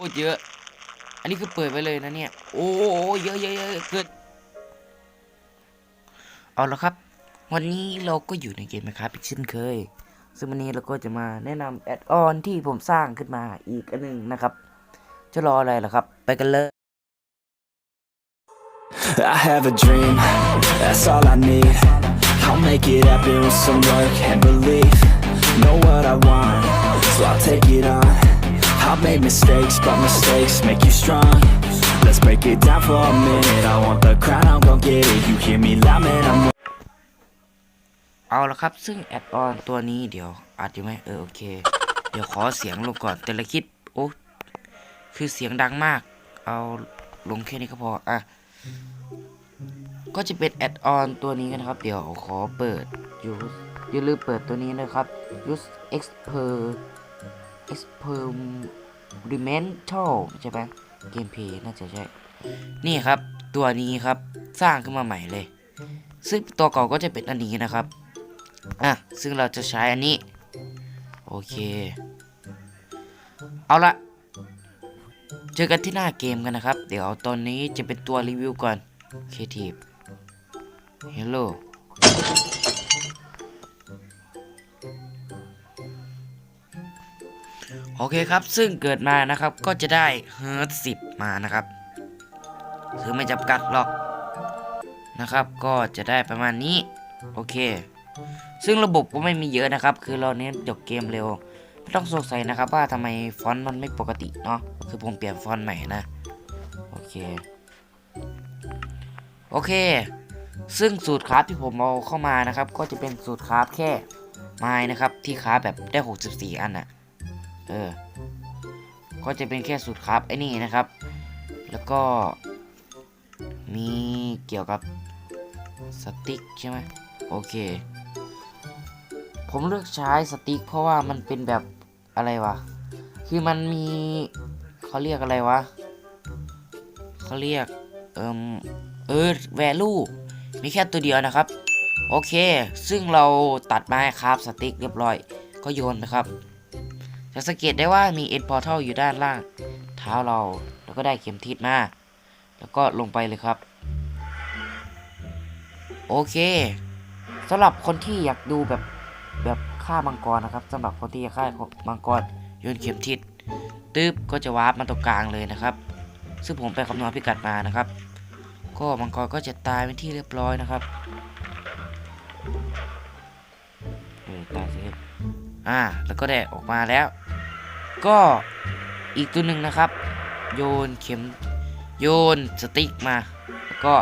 โอ้เยอะ อันนี้คือเปิดไว้เลยนะเนี่ย โอ้เยอะเยอะเยอะเกินเอาละครับ วันนี้เราก็อยู่ในเกมนะครับอีกเช่นเคย ซึ่งวันนี้เราก็จะมาแนะนำแอดออนที่ผมสร้างขึ้นมาอีกอันหนึ่งนะครับ จะรออะไรล่ะครับ ไปกันเลย I have a dream, that's all I need. I'll make it happen with some work and belief. Know what I want, so I'll take it on. I've made mistakes, but mistakes make you strong. Let's break it down for a minute. I want the crown, I'm gon' get it. You hear me loud, man, I'm เอาละครับ ซึ่งแอดออนตัวนี้เดี๋ยวอัดอยู่ไหมเออโอเค เดี๋ยวขอเสียงลงก่อนแต่ละคลิปโอ้คือเสียงดังมาก เอาลงแค่นี้ก็พออะก็จะเป็นแอดออนตัวนี้กันครับ เดี๋ยวขอเปิด use อย่าลืมเปิดตัวนี้นะครับ use r e m e n t a l ใช่ไหมเกมเพย์น่าจะใช่ นี่ครับ ตัวนี้ครับสร้างขึ้นมาใหม่เลย ซึ่งตัวเก่าก็จะเป็นอันนี้นะครับ อะ ซึ่งเราจะใช้อันนี้ โอเค เอาละเจอกันที่หน้าเกมกันนะครับ เดี๋ยวตอนนี้จะเป็นตัวรีวิวก่อน Creative Hello โอเคครับ ซึ่งเกิดมานะครับก็จะได้ h e r t 10มานะครับ คือไม่จำกัดหรอกนะครับ ก็จะได้ประมาณนี้ โอเค ซึ่งระบบก็ไม่มีเยอะนะครับ คือเราเน้นจบเกมเร็วไม่ต้องสงสัยนะครับ ว่าทำไมฟอนต์มันไม่ปกติเนาะคือผมเปลี่ยนฟอนต์ใหม่นะโอเคโอเค ซึ่งสูตรคราฟที่ผมเอาเข้ามานะครับ ก็จะเป็นสูตรคราฟแค่ไม้นะครับ ที่คราฟแบบได้ 64 อันน่ะ เออ ก็จะเป็นแค่สูตรคราฟไอ้นี่นะครับ แล้วก็มีเกี่ยวกับสติ๊กใช่ไหมโอเค ผมเลือกใช้สติ๊กเพราะว่ามันเป็นแบบอะไรวะ คือมันมีเขาเรียกอะไรวะเขาเรียกเอิมเออ value มีแค่ตัวเดียวนะครับ โอเค ซึ่งเราตัดไม้ครับสติ๊กเรียบร้อย ก็โยนไปครับ จะสังเกตได้ว่ามี end portal อยู่ด้านล่าง เท้าเราแล้วก็ได้เข็มทิศมา แล้วก็ลงไปเลยครับ โอเคสำหรับคนที่อยากดูแบบแบบฆ่ามังกรนะครับสำหรับคนที่อยากฆ่ามังกรโยนเข็มทิศตึ๊บก็จะวาร์ปมาตรงกลางเลยนะครับ ซึ่งผมไปคำนวณพิกัดมานะครับ ก็มังกรก็จะตายเป็นที่เรียบร้อยนะครับเออตายสิอ่าแล้วก็ได้ออกมาแล้ว ก็อีกตัวหนึ่งนะครับ โยนเข็มโยนสติ๊กมา แล้วก็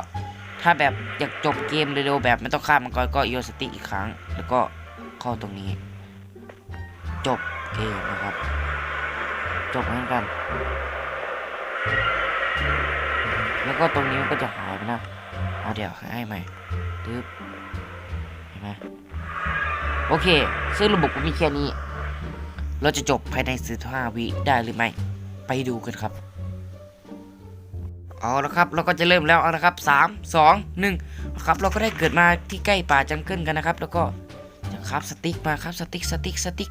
ถ้าแบบอยากจบเกมเร็วๆแบบไม่ต้องข้ามมังกรก็โยนสติ๊กอีกครั้ง แล้วก็เข้าตรงนี้ จบเกมนะครับ จบเหมือนกัน แล้วก็ตรงนี้มันก็จะหายไปนะเอาเดี๋ยวให้ใหม่ตึ๊บเห็นไหมโอเค ซึ่งระบบก็มีแค่นี้ เราจะจบภายใน15วิได้หรือไม่ ไปดูกันครับ เอาละครับ เราก็จะเริ่มแล้วเอาละครับสามสองหนึ่งครับ เราก็ได้เกิดมาที่ใกล้ป่าจังเกิลกันนะครับ แล้วก็จะครับสติ๊กมาครับสติ๊กสติ๊กสติ๊ก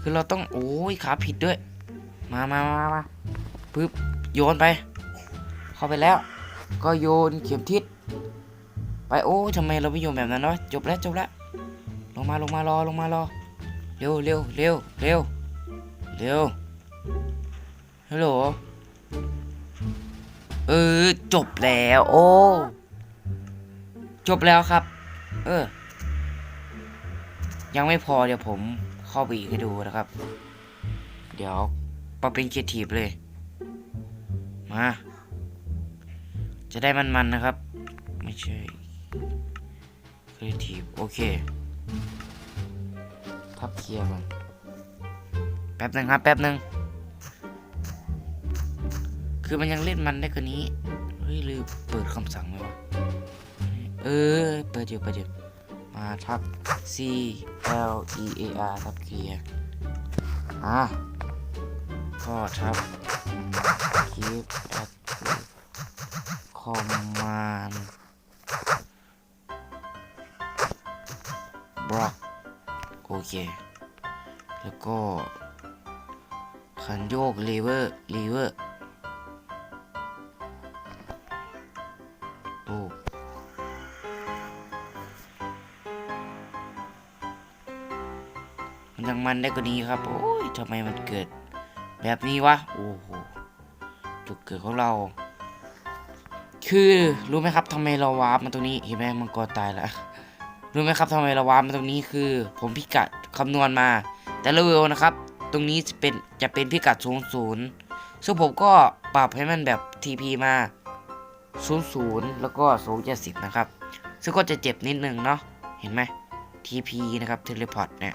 คือเราต้องโอ้ยขาผิดด้วย มามามามาปึ๊บโยนไป เข้าไปแล้ว ก็โยนเข็มทิศไปโอ้ยทำไมเราไม่โยนแบบนั้นวะจบแล้วจบแล้วลงมาลงมารอลงมารอ เร็วเร็วเร็วเร็วเร็วฮัลโหลเออจบแล้วโอ้จบแล้วครับ เออ ยังไม่พอเดี๋ยวผมเข้าไปอีกให้ดูนะครับ เดี๋ยวปรับเป็นเคียทีฟเลย มา จะได้มันๆนะครับ ไม่ใช่ครีเอทีฟโอเค เคลียร์ก่อนแป๊บหนึ่งครับแป๊บหนึ่งคือมันยังเล่นมันได้กว่านี้เฮ้ยลืมเปิดคำสั่งไหมวะเออเปิดอยู่เปิดอยู่มาทับ C L E A R ทับเคลียร์อะก็ทับ keep at command block โอเค แล้วก็คันโยกเลเวอร์ลีเวอร์โอ้มันยังมันได้กว่านี้ครับ โอ้ยทำไมมันเกิด แบบนี้วะ โอ้โห จุดเกิดของเรา คือรู้ไหมครับทำไมเราวาร์ปมาตรงนี้ เห็นไหมมังกรตายแล้วรู้ไหมครับทำไมเราวาร์ปมาตรงนี้คือ ผมพิกัดคำนวณมา แต่ละเวลนะครับ ตรงนี้จะเป็นจะเป็นพิกัด0 0ซึ่งผมก็ปรับให้มันแบบ TP มา0 0แล้วก็0 70นะครับ ซึ่งก็จะเจ็บนิดนึงเนาะเห็นไหม TP นะครับ Teleport เนี่ย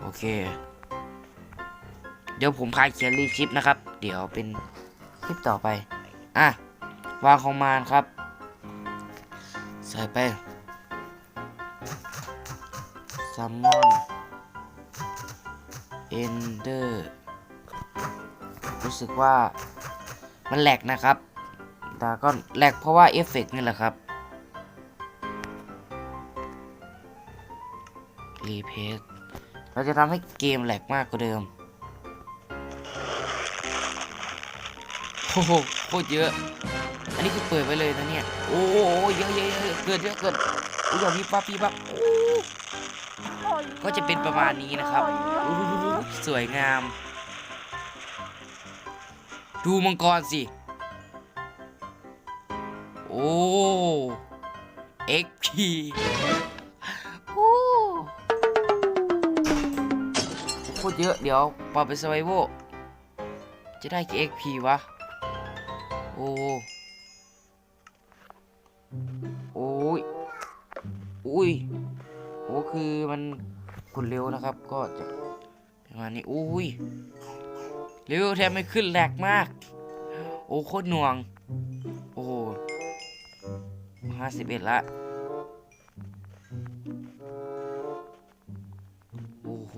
โอเค เดี๋ยวผมพาเขียรีคลิปนะครับ เดี๋ยวเป็นคลิปต่อไป อะ วางของมานครับ ใส่ไปซัมมอน เอนเดอร์รู้สึกว่ามันแหลกนะครับแต่ก็แหลกเพราะว่าเอฟเฟกต์นี่แหละครับรีเพสเราจะทำให้เกมแหลกมากกว่าเดิมโอ้โหโคตรเยอะ อันนี้คือเปิดไว้เลยนะเนี่ย โอ้โหเยอะเยอะเยอะเกิดเยอะเกิดอุ้ยอย่าพี่ปั๊บพี่ปั๊บก็จะเป็นประมาณนี้นะครับโอ้โห สวยงาม ดูมังกรสิ โอ้เอ็กพีโอ้โคตรเยอะเดี๋ยวปรับไปสไวโวจะได้กี่ XP วะ โอ้โอ้ยอุ้ยโอ้คือมันกดเร็วนะครับ ก็จะ ประมาณนี้อุ้ยเร็วลแทบไม่ขึ้นแหลกมาก โอ้โคตรหน่วง โอ้ห้าสิบเอ็ดละโอ้โห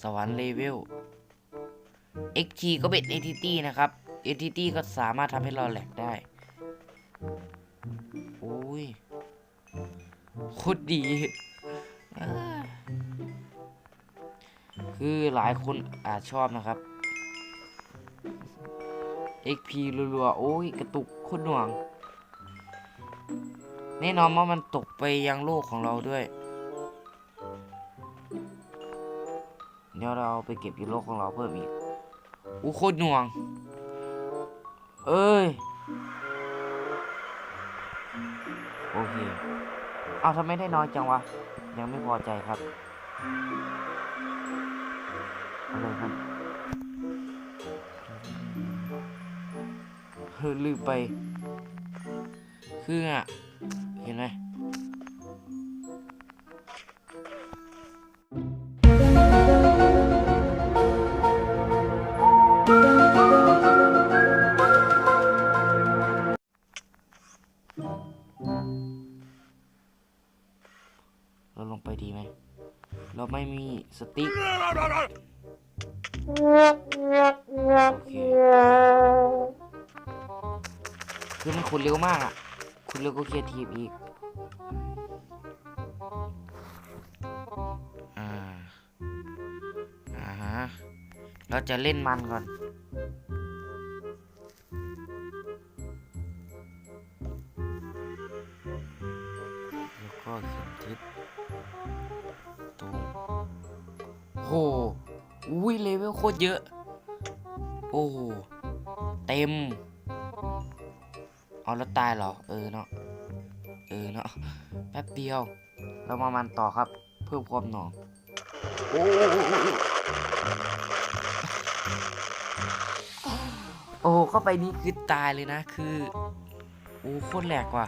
สวรรค์เลเวล XG ก็เป็น Entity นะครับ Entity ก็สามารถทำให้เราแหลกได้โอ้ยโคตรดี คือหลายคนอาจชอบนะครับ XP รัวๆ โอ้ย กระตุกโคตรหน่วง แน่นอนว่ามันตกไปยังโลกของเราด้วย เดี๋ยวเราไปเก็บยูโลกของเราเพิ่มอีกอู้โคตรหน่วง เอ้ย โอเค เอาทำไมได้น้อยจังวะ ยังไม่พอใจครับ อาเลยครับเฮ้ยลืมไป คืออะ เห็นไหมเราลงไปดีไหม เราไม่มีสติ๊ก โอเคคือมันขุดเร็วมากอะขุดเร็วก็เคลียร์ทีมอีกอ่าอ่าฮะเราจะเล่นมันก่อนแล้วก็เข็มทิศตรงโห อุ้ยเลเวลโคตรเยอะ โอ้โหเต็ม เอาแล้วตายเหรอ เออเนาะ เออเนาะ แป๊บเดียว เรามามันต่อครับ เพิ่มความหน่วงโอ้โอ้โหเข้าไปนี่คือตายเลยนะ คือ โอ้โคตรแหลกว่ะ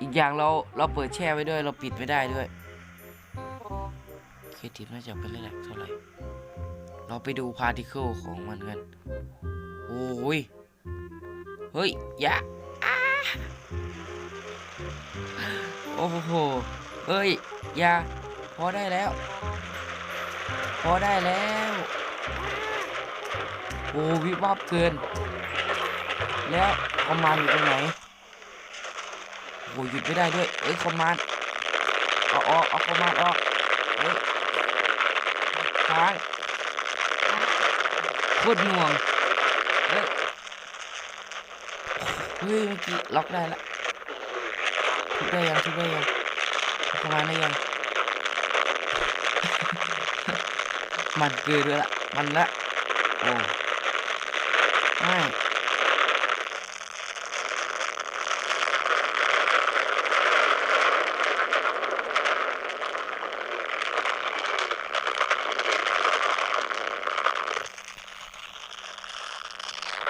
อีกอย่างเราเราเปิดแช่ไว้ด้วย เราปิดไม่ได้ด้วย เคทีฟน่าจะเป็นแหลกเท่าไหร่ เราไปดูพาร์ติเคิลของมันกัน โอ้ย เฮ้ยอย่าโอ้โห เฮ้ยอย่าพอได้แล้ว พอได้แล้ว โอ้วิบวับเกิน แล้วคอมมานอยู่ตรงไหน โอ้ยหยุดไม่ได้ด้วย เอ้ยคอมมานด์เอาออกเอาคอมมานออก เอ้ยค้างโคตรหน่วงเฮ้ยเฮ้ยเมื่อกี้ล็อกได้ละทุบได้ยังทุบได้ยังทุบประมาณได้ยังมันเกินด้วยละมันละโอ้ไม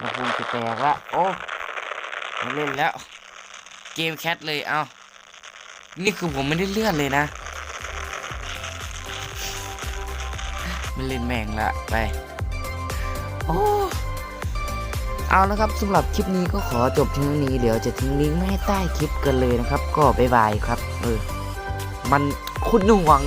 ่ มันคงจะแตกละโอ้ไม่เล่นแล้ว เกมแคทเลยเอานี่คือผมไม่ได้เลื่อนเลยนะไม่เล่นแม่งละไป โอ้เอาละครับสำหรับคลิปนี้ก็ขอจบเพียงนี้ เดี๋ยวจะทิ้งลิงก์ไว้ให้ใต้คลิปกันเลยนะครับ ก็บายบายครับ เออ มันคุณหน่วง